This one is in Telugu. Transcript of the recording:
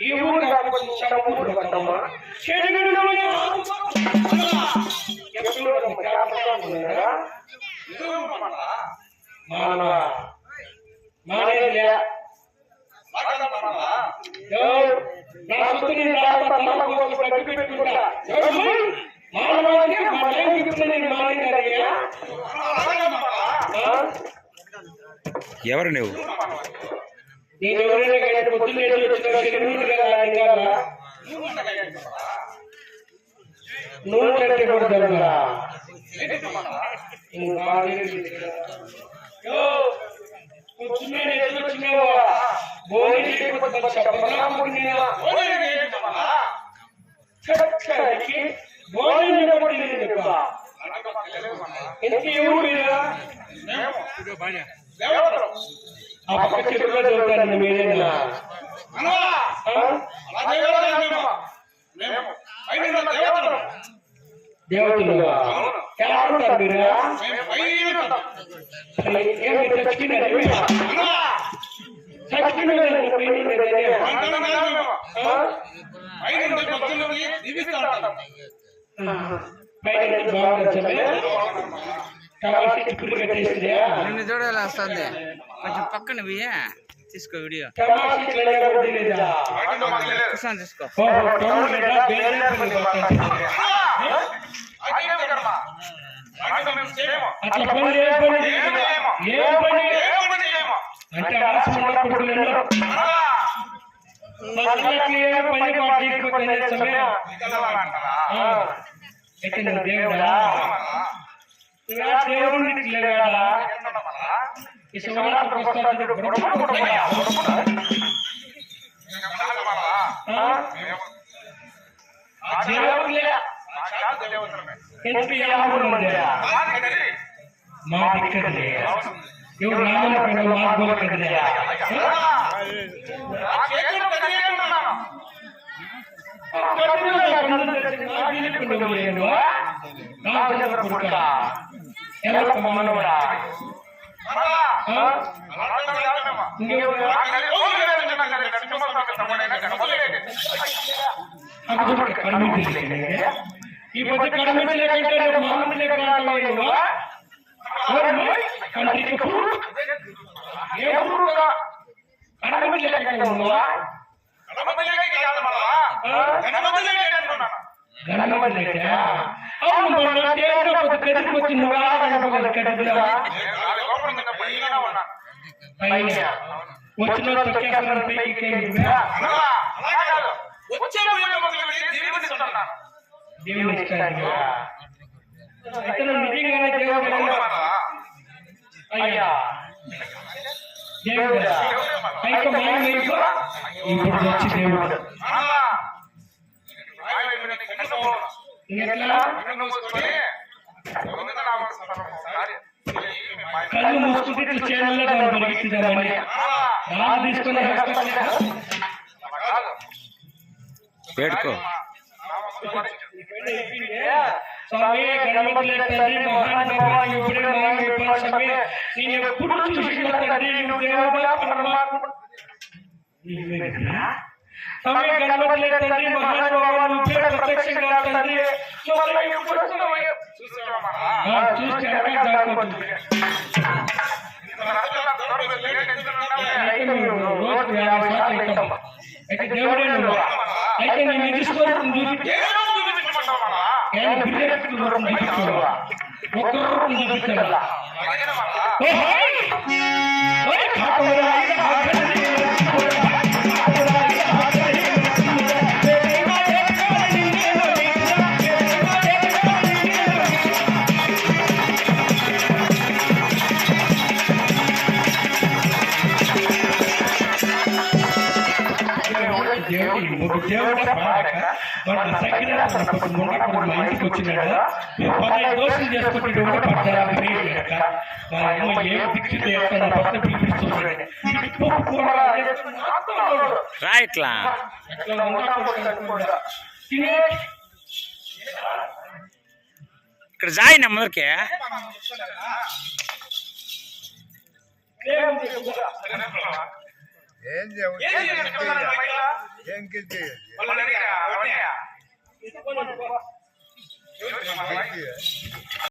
ఈ ఊరు కాకపోతే చాలా ఊరు పట్టమ్మా శనగ నూనె ఎక్కడో ఒక జ్ఞాపకం ఉందా మానవ మానేలే ఎవరు? నా సొత్తుని రాకుండా తలకు పోసుకొని అడ్డు పెట్టుకుంటా. ఎవరు? మళ్ళీ నేను నువ్వు? నేను ఎవరైనా కానీ పొద్దున్న వచ్చినావా? భోజనం చేయకపోతే చెప్పనా పుణ్యమా? చక్కడికి ఆ పక్క చెట్టులో మీరేనా ఎలా మీరు ఏమి చచ్చిపోయినారు? నిన్ను చూడాలి వస్తుంది కొంచెం పక్కన పోయా తీసుకో వీడియో తీసుకో అట్లా పని ఏ పని ఏ పని అంటే ఆలస్యం ఉన్నప్పుడు నేను మనుషులకి ఏ పని పాటు చేయకపోతే సమయం ఆ, అయితే నువ్వు దేవుడా దేవుడిని ఈ బుడబుడ. ఆ? దేవుడిలే. ఎందుకు యాభై రామచంద్ర పుడక మనవడా ఈ పొద్దు కడిమి లేకంటే లేకుండా ఏ లేక అవును మొన్న తేలిక పొద్దు గదికి వచ్చి నువ్వు గణపతి కడుగులా పైన. వచ్చిన తొక్కేస్తాను పైకి కేంద్రంగా దేవుని ఇష్టానికి అయితే నువ్వు నిజంగానే దేవుడు అయ్యా. దేవుడా పైకి మాయం వేసుకో ఇప్పుడు వచ్చి దేవుడు. కళ్ళు మూసుకుంటే ఇట్లా చేనుల్లో దాన్ని దొరికిద్దామని రాళ్ళు తీసుకుని పేడుకో స్వామి గణపతి తండ్రి మహాన్ భగవాన్ ఇప్పుడే మహాన్ విప్పాల స్వామి నేను ఎప్పుడు చూసిన తండ్రి నువ్వు దేవుడా పరమాత్మ స్వామి గణపతి తండ్రి మహాన్ దేవుడే నువ్వు అయితే నేను నిలుచుకోవడం చూసి నేను బిడ్డలకు దేవుడి ఒక దేవుడే పాడక మన సగ్గిన మొన్నప్పుడు మా ఇంటికి వచ్చినాడు మేము పదహైదు దోషులు చేసుకుంటే కూడా పడ్డారు గ్రేట్ లెక్క మా అమ్మ ఏం దిక్కు చేస్తా నా భర్త పిలిపిస్తున్నాడు ఇటు కూర చేసుకున్నాడు. రా ఇట్లా ఎట్లా ఉండకూడదు తినే ఇక్కడ జాయిన్ ముందరికి ఏం చేయవు ఏం కిల్చి Thank you.